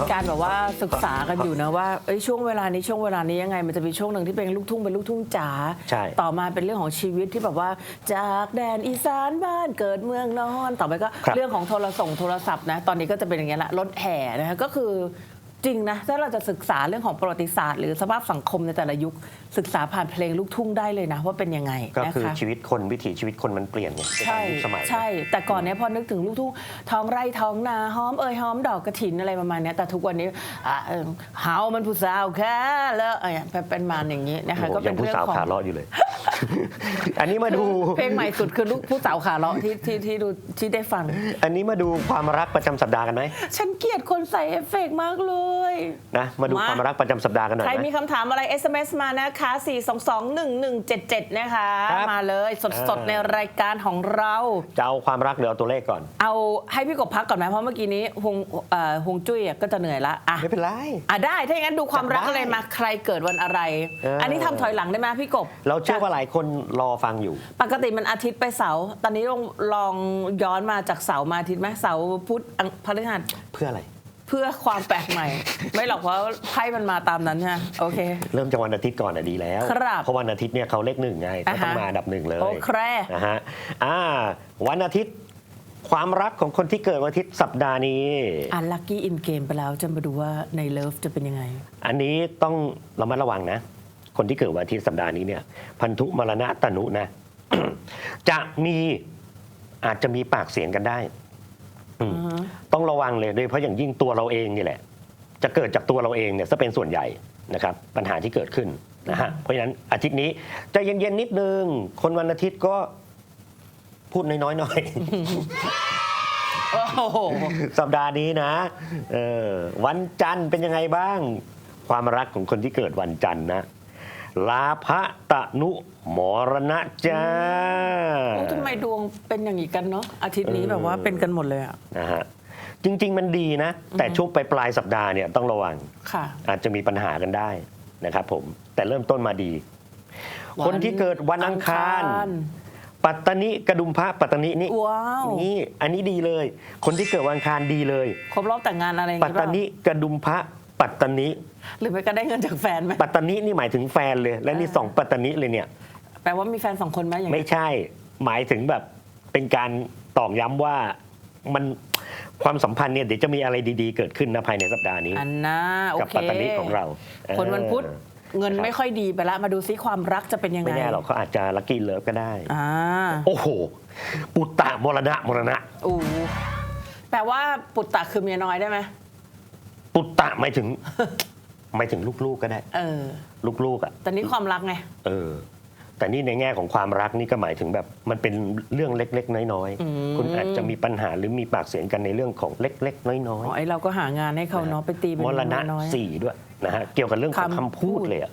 ถ้ามันมีการแบบว่าศึกษากันอยู่นะว่าเอ้ยช่วงเวลานี้ช่วงเวลานี้ยังไง มันจะมีช่วงหนึ่งที่เป็นลูกทุ่งเป็นลูกทุ่งจ๋าใช่ต่อมาเป็นเรื่องของชีวิตที่แบบว่าจากแดนอีสานบ้านเกิดเมืองนอน ต่อไปก็ครับ เรื่องของโทรส่งโทรศัพท์นะตอนนี้ก็จะเป็นอย่างเงี้ยละรถแห่นะคะก็คือ จริงนะถ้าเราจะศึกษาเรื่องของประวัติศาสตร์หรือสภาพสังคมในแต่ละยุค ศึกษาผ่านเพลงลูกทุ่งได้เลยนะว่าเป็นยังไงก็นะคือคะชีวิตคนวิถีชีวิตคนมันเปลี่ยนไงไปตาใช่มยุคสมัยใช่ แต่ก่อนเนี้ยพอนึกถึงลูกทุ่งท้องไร่ท้องนาหอมเอ่ยหอมดอกกระถินอะไรประมาณเนี้ยแต่ทุกวันนี้อะเอิ่มเฮามันผู้สาวแค่แล้วเอ้ยเป็นเป็นมาอย่างนี้นะคะโอ้โหก็เป็ยันงผู้เรื่องสาวของขาเลาะอยู่เลย อันนี้มาดู เพลงใหม่สุดคือลูกผู้สาวขาเลาะที่ที่ที่ดูที่ได้ฟัง อันนี้มาดูความรักประจำสัปดาห์กันไหมฉันเกลียดคนใส่เอฟเฟกต์มากเลย นะ มาดูมา ความรักประจำสัปดาห์กันหน่อยใครไหม มีคำถามอะไร SMS มานะคะ 4221177 นะคะ ครับมาเลยสดๆอ่าในรายการของเรา จะเอาความรักหรือเอาตัวเลขก่อน เอาให้พี่กบพักก่อนไหมเพราะเมื่อกี้นี้ฮวงเอ่อฮวงจุ้ยอะก็จะเหนื่อยละอะไม่เป็นไร อะได้ ถ้าอย่างนั้นดูความรักจัดได้อะไรมาใครเกิดวันอะไร เอออั อันนี้ทำถอยหลังได้ไหมพี่กบเราเชื่อว่าหลายคนรอฟังอยู่ ปกติมันอาทิตย์ไปเสาร์ตอนนี้ลองลองย้อนมาจากเสาร์มาอาทิตย์ไหมเสาร์พุธอังพฤหัสเพื่ออะไร เพื่อความแปลกใหม่ ไม่หรอกเพราะไพ่มันมาตามนั้นใช่ไหมโอเค เริ่มจากวันอาทิตย์ก่อนอะดีแล้วครับ เพราะวันอาทิตย์เนี่ยเขาเลขหนึ่งไงเขาต้องอ่าฮะมาอันดับหนึ่งเลยโอเค นะฮะอ่าวันอาทิตย์ ความรักของคนที่เกิดวันอาทิตย์สัปดาห์นี้อ่านลัคกี้อินเกมไปแล้วจะมาดูว่าในเลิฟจะเป็นยังไง อันนี้ต้องระมัดระวังนะ คนที่เกิดวันอาทิตย์สัปดาห์นี้เนี่ย พันธุมรณะตนุนะ จะมีอาจจะมีปากเสียงกันได้อืมอือฮะต้องระวังเลยโดยเฉพาะอย่างยิ่งตัวเราเองนี่แหละ จะเกิดจากตัวเราเองเนี่ยซะเป็นส่วนใหญ่นะครับ ปัญหาที่เกิดขึ้นนะฮะเพราะฉะนั้นอาทิตย์นี้ใจะเย็นๆนิดนึง คนวันอาทิตย์ก็พูดน้อยๆหน่อยโอ้โหสัปดาห์นี้นะเออวันจันทร์เป็นยังไงบ้าง ความรักของคนที่เกิดวันจันทร์นะ ลาภะตะนุมรณะจ้าโอ้ทำไมดวงเป็นอย่างนี้กันเนาะอาทิตย์นี้เออแบบว่าเป็นกันหมดเลยอะนะฮะจริง ๆ มันดีนะ แต่ช่วงปลายปลายๆสัปดาห์เนี่ยต้องระวังค่ะ อาจจะมีปัญหากันได้นะครับผมแต่เริ่มต้นมาดีคนที่เกิดวันอังคารปัตตนิกระดุมพระปัตตนินี่ว้าว นี่อันนี้ดีเลย คนที่เกิดวันอังคารดีเลย ครบรอบแต่งงานอะไรอย่างปัตเงี้ยตนิกระดุมพระ ปัตตนิหรือไม่ก็ได้เงินจากแฟนไหมปัตตนินี่หมายถึงแฟนเลย และนี่สองปัตตนิเลยเนี่ย แปลว่ามีแฟนสองคนไหมอย่างไม่เงี้ยใช่หมายถึงแบบเป็นการตอกย้ำว่ามันความสัมพันธ์เนี่ยเดี๋ยวจะมีอะไรดีๆ เกิดขึ้นนะภายในสัปดาห์นี้อันน่าโอกับเคปัตตนิของเรา คนวันพุธเออเงินครับไม่ค่อยดีไปละมาดูซิความรักจะเป็นยังไง ไม่แน่หรอกเขาอาจจะลัคกี้เลิฟก็ได้อ่าโอ้โห ปุตตะมรณะมรณะอูแปลว่าปุตตะคือเมียน้อยได้ไหมปุ ตตะหมายถึงหมายถึงลูกๆก็ได้ เออ ลูกๆอะ แต่นี่ความรักไง เออ แต่นี่ในแง่ของความรักนี่ก็หมายถึงแบบ มันเป็นเรื่องเล็กๆ น้อยอืม ๆ คุณอาจจะมีปัญหาหรือมีปากเสียงกันในเรื่องของเล็กๆ น้อยอ๋อไอเราก็หางานให้เขาเนาะไปตีเป็นมรณะน้อยสี่ด้วยนะฮะเกี่ยวกับเรื่องของคำคำพูพูดด เลยอะ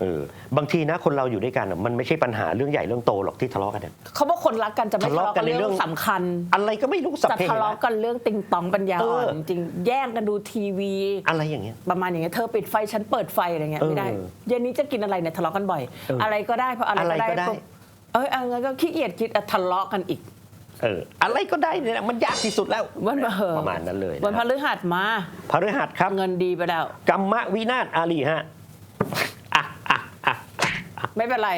เออบางทีนะคนเราอยู่ด้วยกันอะมันไม่ใช่ปัญหาเรื่องใหญ่เรื่องโตหรอกที่ทะเลาะกันอะ เขาบอกคนรักกันจะไม่ทะทะเลาะเลาะกักันนในเรื่เรื่อองงสำคัญ อะไรก็ไม่รู้สัพจะเพทะเลาะนะกันเรื่องติงตองปัญญาเออ่ออนจริงๆแย่งกันดูทีวี อะไรอย่างเงี้ย ประมาณอย่างเงี้ยเธอปิดไฟฉันเปิดไฟอะไรเงี้ยเออไม่ได้เย็นนี้จะกินอะไรเนี่ยทะเลาะกันบ่อย เออออะไรก็ได้เพราะอะไรอะไรก็ก็ได้ ได้ปุ๊บเอ้ยเอางั้นก็ขี้เกียจคิดอะทะเลาะกันอีก เอออะไรก็ได้เนี่ยนะมันยากที่สุดแล้ววันเออประมาณนั้นเลยวันพนะฤหัสมาพฤหัสครับ เงินดีไปแล้วกรรมวินาศอาลีฮะอะอะอะ ไม่เป็นไร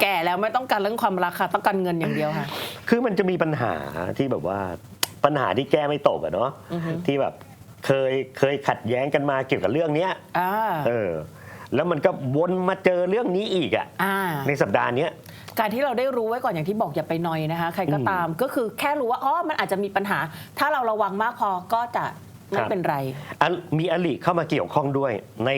แก่แล้วไม่ต้องการเรื่องความรักค่ะต้องการเงินอย่างเดียวค่ะ คือมันจะมีปัญหาที่แบบว่าปัญหาที่แก้ไม่ตกอะเนาะอือฮึ ที่แบบเคยเคยขัดแย้งกันมาเกี่ยวกับเรื่องเนี้ยอ่าเออ แล้วมันก็วนมาเจอเรื่องนี้อีกอะอ่า ในสัปดาห์เนี้ย การที่เราได้รู้ไว้ก่อนอย่างที่บอกอย่าไปนอยนะคะ ใครก็ตามก็คือแค่รู้ว่าอ๋อมันอาจจะมีปัญหา ถ้าเราระวังมากพอก็จะไม่ครับ เป็นไรอันมีอลิเข้ามาเกี่ยวข้องด้วย ใน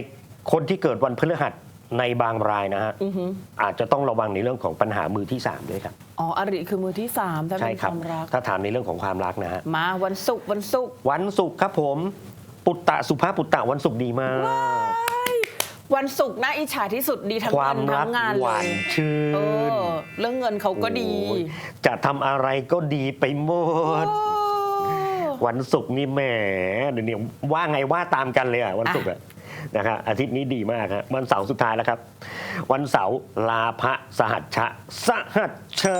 คนที่เกิดวันพฤหัส ในบางรายนะฮะอือหืออาจจะต้องระวังในเรื่องของปัญหามือที่สามด้วยครับอ๋ออริคือมือที่สามถ้าใช่เป็นคครับวามรัก ถ้าถามในเรื่องของความรักนะฮะมาวันศุกร์วันศุกร์วันศุกร์ครับผมปุตตะสุภาพปุตตะวันศุกร์ดีมาก วันศุกร์น่าอิจฉาที่สุดดีทั้งความเงินรัทั้กงงานหเลวายนชื่เอนอเรื่องเงินเขาก็ดีโอ้ยจะทำอะไรก็ดีไปหมด โอ้ วันศุกร์นี่แหมเดี๋ยวนี้ว่าไงว่าตามกันเลยอะวันศุกร์อะ นะครับอาทิตย์นี้ดีมากฮะวันเสาร์สุดท้ายแล้วครับ วันเสาร์ลาภะสหัชชะสหัชชะ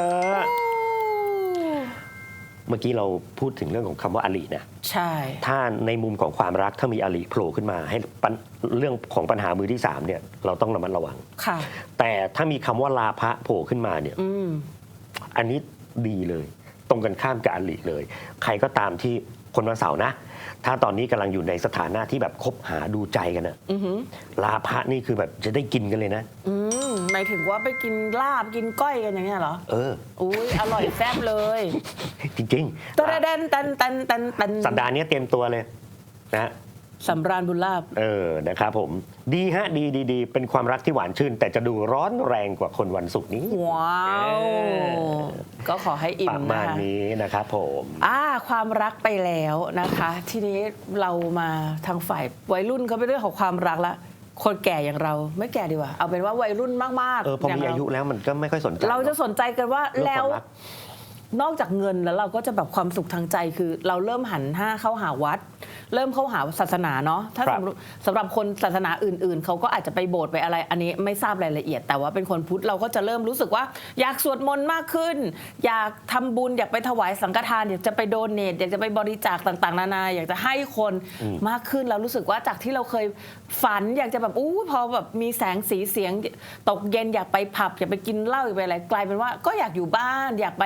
เมื่อกี้เราพูดถึงเรื่องของคำว่าอลินะ ใช่ ถ้าในมุมของความรักถ้ามีอลิโผล่ขึ้นมา ให้ปัญเรื่องของปัญหามือที่สามเนี่ยเราต้องระมัดระวัง ค่ะ แต่ถ้ามีคำว่าลาภะโผล่ขึ้นมาเนี่ย อืม อันนี้ดีเลย ตรงกันข้ามกับอลิเลย ใครก็ตามที่ คนวันเสาร์นะ ถ้าตอนนี้กำลังอยู่ในสถานะที่แบบคบหาดูใจกันนะอือหือลาภะนี่คือแบบจะได้กินกันเลยนะอืมหมายถึงว่าไปกินลาบกินก้อยกันอย่างเงี้ยเหรอ เออ อุ้ยอร่อยแซ่บเลย จริงตะเดนตันตันตันตันๆสัปดาห์นี้เตรียมตัวเลยนะ สำราญบุญลาบเออนะครับผม ดีฮะดีดีดีเป็นความรักที่หวานชื่น แต่จะดูร้อนแรงกว่าคนวันศุกร์นี้ ว้าว เออ ก็ขอให้อิ่ปมระนะมาณคะนี้นะครับผมอ่าความรักไปแล้วนะคะ ทีนี้เรามาทางฝ่ายวัยรุ่นเขาเป็นเรื่องของความรักละ คนแก่อย่างเราไม่แก่ดีกว่า เอาเป็นว่าวัยรุ่นมากๆเออพอมีงอายุแล้วมันก็ไม่ค่อยสนใจเราจะสนใจกันว่าเรื่องแล้ว ความรัก นอกจากเงินแล้วเราก็จะแบบความสุขทางใจคือ เราเริ่มหันหน้าเข้าหาวัด เริ่มเข้าหาศาสนาเนาะถ้าครับสำหรับสำหรับคนศาสนาอื่น ๆเขาก็อาจจะไปโบสถ์ไปอะไร อันนี้ไม่ทราบรายละเอียด แต่ว่าเป็นคนพุทธเราก็จะเริ่มรู้สึกว่า อยากสวดมนต์มากขึ้น อยากทำบุญอยากไปถวายสังฆทาน อยากจะไปโดเนทอยากจะไปบริจาคต่างๆ นานา อยากจะให้คนมากขึ้นเรารู้สึกว่าจากที่เราเคยฝัน อยากจะแบบอู้พอแบบมีแสงสีเสียง ตกเย็นอยากไปผับอยากไปกินเหล้าอยากไปอะไรกลายเป็นว่าก็อยากอยู่บ้านอยากไป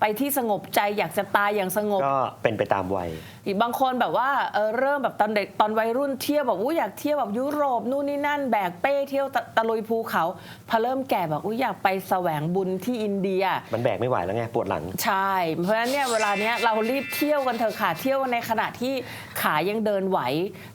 ไปที่สงบใจอยากจะตายอย่างสงบ ก็เป็นไปตามวัย อีกบางคนแบบว่าเออเริ่มแบบตอนเด็กตอนวัยรุ่นเที่ยวแบบอุ้ยอยากเที่ยวแบบยุโรปนู่นนี่นั่นแบกเป้เที่ยวตะตะลุยภูเขาพอเริ่มแก่แบบอุ้ยอยากไปแสวงบุญที่อินเดีย มันแบกไม่ไหวแล้วไงปวดหลัง ใช่ เพราะฉะนั้นเนี่ยเวลาเนี้ยเรารีบเที่ยวกันเถอะค่ะเที่ยวกันในขณะที่ขายังเดินไหว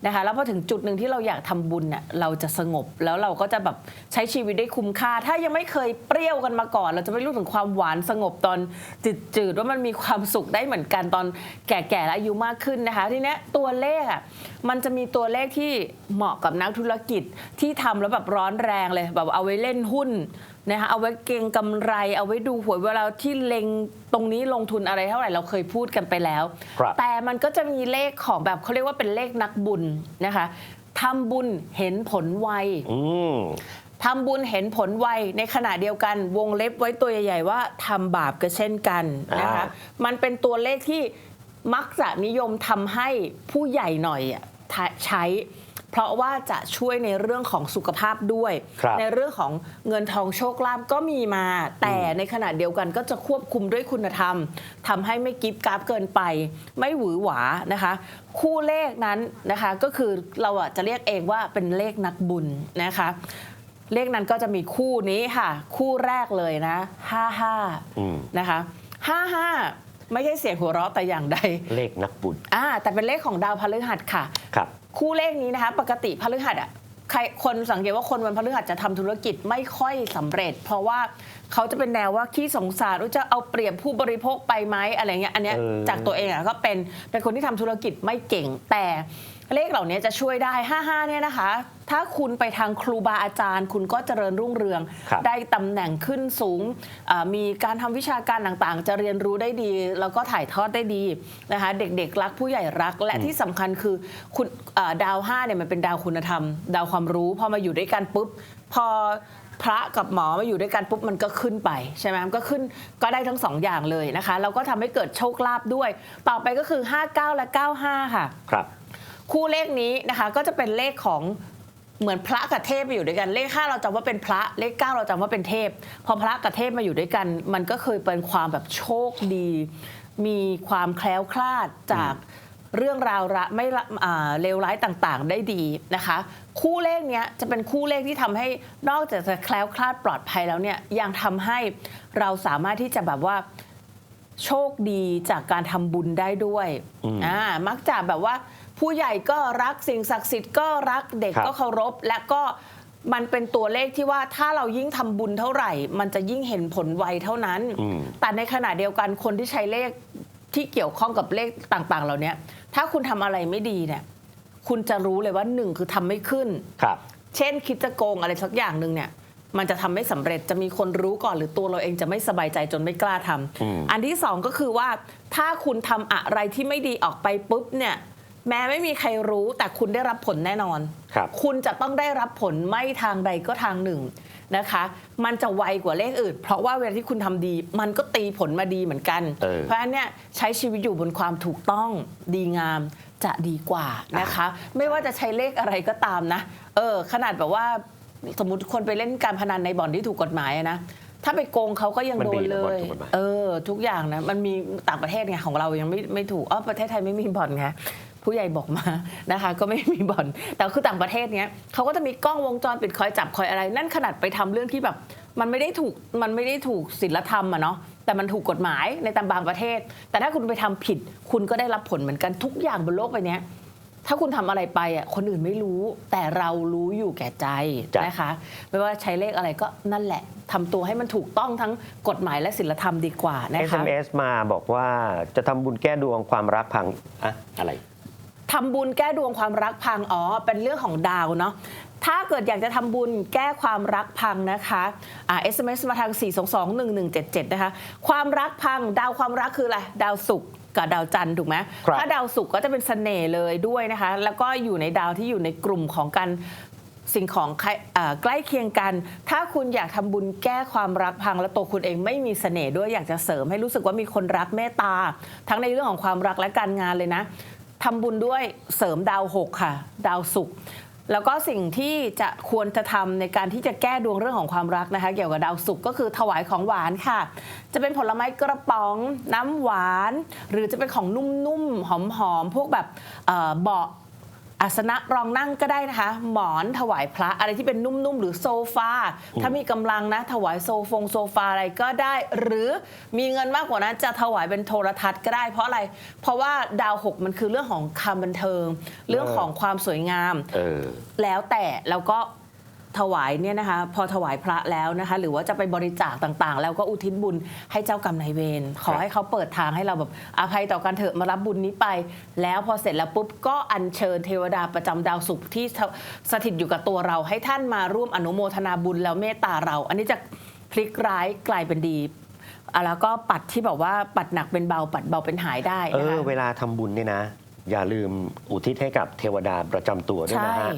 นะคะแล้วพอถึงจุดหนึ่งที่เราอยากทำบุญเนี่ยเราจะสงบแล้วเราก็จะแบบใช้ชีวิตได้คุ้มค่า ถ้ายังไม่เคยเปรี้ยวกันมาก่อน เราจะไม่รู้ถึงความหวานสงบตอนจืดๆว่ามันมีความสุขได้เหมือนกันตอนแก่ๆและอายุมากขึ้นนะคะ ทีเนี้ยตัวเลขอะมันจะมีตัวเลขที่เหมาะกับนักธุรกิจที่ทำแล้วแบบร้อนแรงเลยแบบเอาไว้เล่นหุ้นนะคะเอาไว้เก็งกำไร เอาไว้ดูหวยเวลาที่เล็งตรงนี้ลงทุนอะไรเท่าไหร่เราเคยพูดกันไปแล้วครับแต่มันก็จะมีเลขของแบบเขาเรียกว่าเป็นเลขนักบุญนะคะทำบุญเห็นผลไวอืม ทำบุญเห็นผลไวในขณะเดียวกัน วงเล็บไว้ตัวใหญ่ ๆ ว่าทำบาปก็เช่นกันนะคะอ่ามันเป็นตัวเลขที่มักจะนิยมทำให้ผู้ใหญ่หน่อยอะใช้ เพราะว่าจะช่วยในเรื่องของสุขภาพด้วยครับในเรื่องของเงินทองโชคลาภก็มีมา แต่ในขณะเดียวกันก็จะควบคุมด้วยคุณธรรมทำให้ไม่กิฟกราฟเกินไป ไม่หวือหวานะคะ คู่เลขนั้นนะคะก็คือเราอะจะเรียกเองว่าเป็นเลขนักบุญนะคะ เลขนั้นก็จะมีคู่นี้ค่ะ คู่แรกเลยนะ อืม 55 นะคะ 55 ไม่ใช่เสียงหัวเราะแต่อย่างใดเลขนักบุญอ่าแต่เป็นเลขของดาวพฤหัสค่ะ ครับ คู่เลขนี้นะคะ ปกติพฤหัสอะใครคนสังเกตว่าคนวันพฤหัสจะทำธุรกิจไม่ค่อยสำเร็จ เพราะว่าเขาจะเป็นแนวว่าขี้สงสารว่าจะเอาเปรียบผู้บริโภคไปไหมอะไรเงี้ยอันเนี้ยเออ จากตัวเองอะก็เป็นเป็นคนที่ทำธุรกิจไม่เก่งแต่ เลขเหล่านี้จะช่วยได้ 55 เนี่ยนะคะ ถ้าคุณไปทางครูบาอาจารย์ คุณก็เจริญรุ่งเรือง ครับได้ตำแหน่งขึ้นสูงอ่ามีการทำวิชาการต่างๆ จะเรียนรู้ได้ดี แล้วก็ถ่ายทอดได้ดีนะคะ เด็กๆรักผู้ใหญ่รัก และที่สำคัญคือคุณอ่าดาวห้าเนี่ยมันเป็นดาวคุณธรรม ดาวความรู้ พอมาอยู่ด้วยกันปุ๊บ พอพระกับหมอมาอยู่ด้วยกันปุ๊บมันก็ขึ้นไปใช่ไหมมันก็ขึ้นก็ได้ทั้งสองอย่างเลยนะคะแล้วก็ทำให้เกิดโชคลาภด้วย ต่อไปก็คือ 59 และ 95 ค่ะ ครับ คู่เลขนี้นะคะก็จะเป็นเลขของเหมือนพระกับเทพมาอยู่ด้วยกันเลขห้าเราจำว่าเป็นพระเลขเก้าเราจำว่าเป็นเทพ พอพระกับเทพมาอยู่ด้วยกัน มันก็เคยเป็นความแบบโชคดี มีความแคล้วคลาดจากเรื่องราวระไม่ละอ่าเลวร้ายต่างๆ ได้ดีนะคะ คู่เลขเนี้ยจะเป็นคู่เลขที่ทำให้นอกจากจะแคล้วคลาดปลอดภัยแล้วเนี่ยยังทำให้เราสามารถที่จะแบบว่าโชคดีจากการทำบุญได้ด้วยอืมอ่ามักจะแบบว่า ผู้ใหญ่ก็รักสิ่งศักดิ์สิทธิ์ก็รักเด็กครับ ก็เคารพ และก็มันเป็นตัวเลขที่ว่าถ้าเรายิ่งทำบุญเท่าไหร่ มันจะยิ่งเห็นผลไวเท่านั้น อืม แต่ในขณะเดียวกันคนที่ใช้เลขที่เกี่ยวข้องกับเลขต่างๆ เหล่านี้ถ้าคุณทำอะไรไม่ดีเนี่ย คุณจะรู้เลยว่าหนึ่งคือทำไม่ขึ้น ครับ เช่นคิดจะโกงอะไรสักอย่างหนึ่งเนี่ย มันจะทำไม่สำเร็จจะมีคนรู้ก่อนหรือตัวเราเองจะไม่สบายใจจนไม่กล้าทำอืม อันที่สองก็คือว่าถ้าคุณทำอะไรที่ไม่ดีออกไปปุ๊บเนี่ย แม้ไม่มีใครรู้แต่คุณได้รับผลแน่นอน ครับ คุณจะต้องได้รับผลไม่ทางใดก็ทางหนึ่งนะคะ มันจะไวกว่าเลขอื่น เพราะว่าเวลาที่คุณทำดี มันก็ตีผลมาดีเหมือนกัน เออ เพราะฉะนั้นเนี่ยใช้ชีวิตอยู่บนความถูกต้องดีงามจะดีกว่านะคะ ไม่ว่าจะใช้เลขอะไรก็ตามนะ เออ ขนาดแบบว่าสมมติคนไปเล่นการพนันในบ่อนที่ถูกกฎหมายอะนะ ถ้าไปโกงเขาก็ยังมันโดมีนเลนะบ่อนย ถูกกฎหมาย เออ ทุกอย่างนะ มันมีต่างประเทศไงของเรายังไม่ไม่ถูกอ๋อประเทศไทยไม่มีบ่อนไง ผู้ใหญ่บอกมานะคะ ก็ไม่มีบ่อน แต่คือต่างประเทศเนี้ยเขาก็จะมีกล้องวงจรปิดคอยจับคอยอะไร นั่นขนาดไปทำเรื่องที่แบบ มันไม่ได้ถูกมันไม่ได้ถูกศีลธรรมอะเนาะแต่มันถูกกฎหมายในตามบางประเทศ แต่ถ้าคุณไปทำผิด คุณก็ได้รับผลเหมือนกันทุกอย่างบนโลกใบเนี้ยถ้าคุณทำอะไรไปอะคนอื่นไม่รู้ แต่เรารู้อยู่แก่ใจจ้ะนะคะ ไม่ว่าใช้เลขอะไรก็นั่นแหละทำตัวให้มันถูกต้องทั้งกฎหมายและศีลธรรมดีกว่านะคะ SMS มาบอกว่าจะทำบุญแก้ดวงความรักพังอะอะไร ทำบุญแก้ดวงความรักพังอ๋อเป็นเรื่องของดาวเนาะถ้าเกิดอยากจะทำบุญแก้ความรักพังนะคะอ่า SMS มาทาง 4 2 2 1 1 7 7 นะคะ ความรักพังดาวความรักคืออะไรดาวศุกร์กับดาวจันทร์ถูกไหมครับถ้าดาวศุกร์ก็จะเป็นเสน่ห์เลยด้วยนะคะ แล้วก็อยู่ในดาวที่อยู่ในกลุ่มของการสิ่งของใครอ่าใกล้เคียงกัน ถ้าคุณอยากทำบุญแก้ความรักพัง แล้วตัวคุณเองไม่มีเสน่ห์ด้วยอยากจะเสริมให้รู้สึกว่ามีคนรักเมตตา ทั้งในเรื่องของความรักและการงานเลยนะ ทำบุญด้วยเสริมดาวหกค่ะ ดาวศุกร์แล้วก็สิ่งที่จะควรจะทำในการที่จะแก้ดวงเรื่องของความรักนะคะ เกี่ยวกับดาวศุกร์ก็คือถวายของหวานค่ะ จะเป็นผลไม้กระป๋องน้ำหวาน หรือจะเป็นของนุ่มๆหอมๆพวกแบบเอ่อเบาะ อาสนะรองนั่งก็ได้นะคะ หมอนถวายพระอะไรที่เป็นนุ่มๆ หรือโซฟาถ้ามีกำลังนะ ถวายโซฟงโซฟาอะไรก็ได้ หรือมีเงินมากกว่านั้นจะถวายเป็นโทรทัศน์ก็ได้ เพราะอะไรเพราะว่าดาวหกมันคือเรื่องของคำบันเทิง เรื่องของความสวยงามเออแล้วแต่แล้วก็ ถวายเนี่ยนะคะพอถวายพระแล้วนะคะ หรือว่าจะไปบริจาคต่างๆ แล้วก็อุทิศบุญให้เจ้ากรรมนายเวรขอให้เขาเปิดทางให้เราแบบอภัยต่อกันเถอะมารับบุญนี้ไป แล้วพอเสร็จแล้วปุ๊บก็อัญเชิญเทวดาประจำดาวศุกร์ที่สถิตอยู่กับตัวเรา ให้ท่านมาร่วมอนุโมทนาบุญแล้วเมตตาเรา อันนี้จะพลิกร้ายกลายเป็นดีอะแล้วก็ปัดที่แบบว่าปัดหนักเป็นเบาปัดเบาเป็นหายได้เอนะคะอเวลาทำบุญเนี่ยนะ อย่าลืมอุทิศให้กับเทวดาประจำตัวด้วยใช่นะฮะ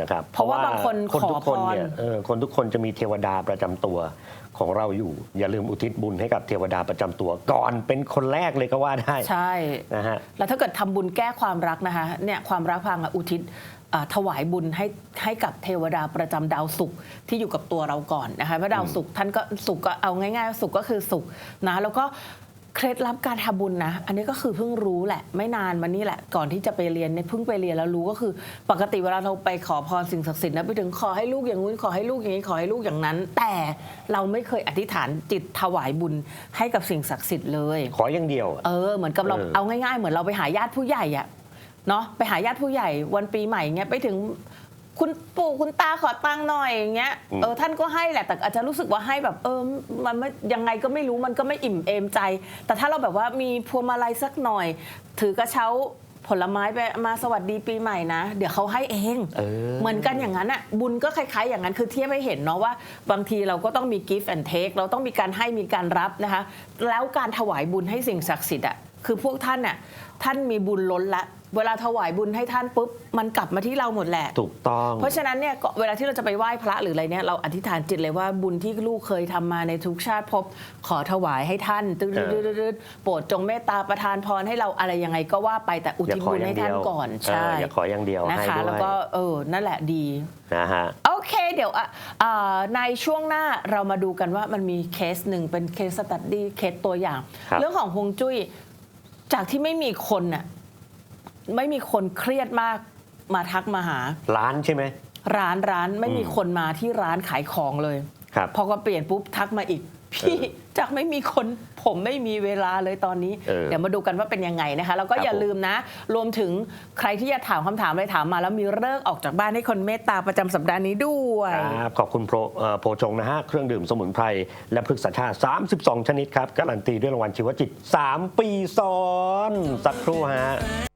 นะครับเพราะว่าบางคนคนทุกคนขอพรเนี่ยเออคนทุกคนจะมีเทวดาประจำตัวของเราอยู่ อย่าลืมอุทิศบุญให้กับเทวดาประจำตัวก่อนเป็นคนแรกเลยก็ว่าได้ใช่นะฮะแล้วถ้าเกิดทำบุญแก้ความรักนะคะเนี่ยความรักพังอะอุทิศเอ่อถวายบุญให้ให้กับเทวดาประจำดาวศุกร์ที่อยู่กับตัวเราก่อนนะคะเพราะดาวศุกร์ท่านก็ศุกร์ก็เอาง่ายๆศุกร์ก็คือศุกร์นะแล้วก็ เคล็ดลับการทำบุญนะ อันนี้ก็คือเพิ่งรู้แหละ ไม่นานมานี่แหละ ก่อนที่จะไปเรียนเนี่ยเพิ่งไปเรียนแล้วรู้ก็คือ ปกติเวลาเราไปขอพรสิ่งศักดิ์สิทธิ์นะไปถึงขอให้ลูกอย่างนู้นขอให้ลูกอย่างนี้ขอให้ลูกอย่างนั้น แต่เราไม่เคยอธิษฐานจิตถวายบุญให้กับสิ่งศักดิ์สิทธิ์เลย ขออย่างเดียว เออเหมือนกับเราเออ เอาง่ายๆ เหมือนเราไปหาญาติผู้ใหญ่อะเนาะไปหาญาติผู้ใหญ่วันปีใหม่เงี้ยไปถึง คุณปู่คุณตาขอตังค์หน่อยอย่างเงี้ยเออท่านก็ให้แหละแต่อาจจะรู้สึกว่าให้แบบเออมันไม่ยังไงก็ไม่รู้มันก็ไม่อิ่มเอมใจ แต่ถ้าเราแบบว่ามีพวงมาลัยสักหน่อย ถือกระเช้าผลไม้ไปมาสวัสดีปีใหม่นะ เดี๋ยวเขาให้เองเออเหมือนกันอย่างนั้นอะบุญก็คล้ายๆ อย่างนั้นคือเทียบให้เห็นเนาะว่า บางทีเราก็ต้องมี gift and take เราต้องมีการให้มีการรับนะคะ แล้วการถวายบุญให้สิ่งศักดิ์สิทธิ์อะคือพวกท่านน่ะท่านมีบุญล้นละ เวลาถวายบุญให้ท่านปุ๊บมันกลับมาที่เราหมดแหละ ถูกต้อง เพราะฉะนั้นเนี่ยก็เวลาที่เราจะไปไหว้พระหรืออะไรเนี่ยเราอธิษฐานจิตเลยว่าบุญที่ลูกเคยทำมาในทุกชาติภพขอถวายให้ท่านตึ๊ดๆๆๆโปรดจงเมตตาประทานพรให้เราอะไรยังไงก็ว่าไปแต่อุอย่าทิศขอบุญอย่าให้งเดีท่านยวก่อนเอใช่ออย่าขออย่างเดียวนะให้คะด้แล้ววยก็เออนั่นแหละดีนะฮะโอเคเดี๋ยวอะอ่าในช่วงหน้าเรามาดูกันว่ามันมีเคสหนึ่งเป็นเคสสตัดดี้เคสตัวอย่างครับเรื่องของฮวงจุ้ยจากที่ไม่มีคนน่ะ ไม่มีคนเครียดมากมาทักมาหา ร้านใช่ไหม ร้านร้านไม่มีอืมคนมาที่ร้านขายของเลยครับพอก็เปลี่ยนปุ๊บทักมาอีก พี่เออจากไม่มีคนผมไม่มีเวลาเลยตอนนี้ เออเดี๋ยวมาดูกันว่าเป็นยังไงนะคะ แล้วก็ครับอย่าผมลืมนะ รวมถึงใครที่จะถามคำถามอะไรถามมา แล้วมีเลิกษ์ออกจากบ้านให้คนเมตตาประจำสัปดาห์นี้ด้วย ครับขอบคุณโปรเอ่อโพชงนะฮะ เครื่องดื่มสมุนไพร และพฤกษชาติ 32 ชนิดครับ การันตีด้วยรางวัลชีวจิต 3 ปีซ้อน สักครู่ฮะ Bye.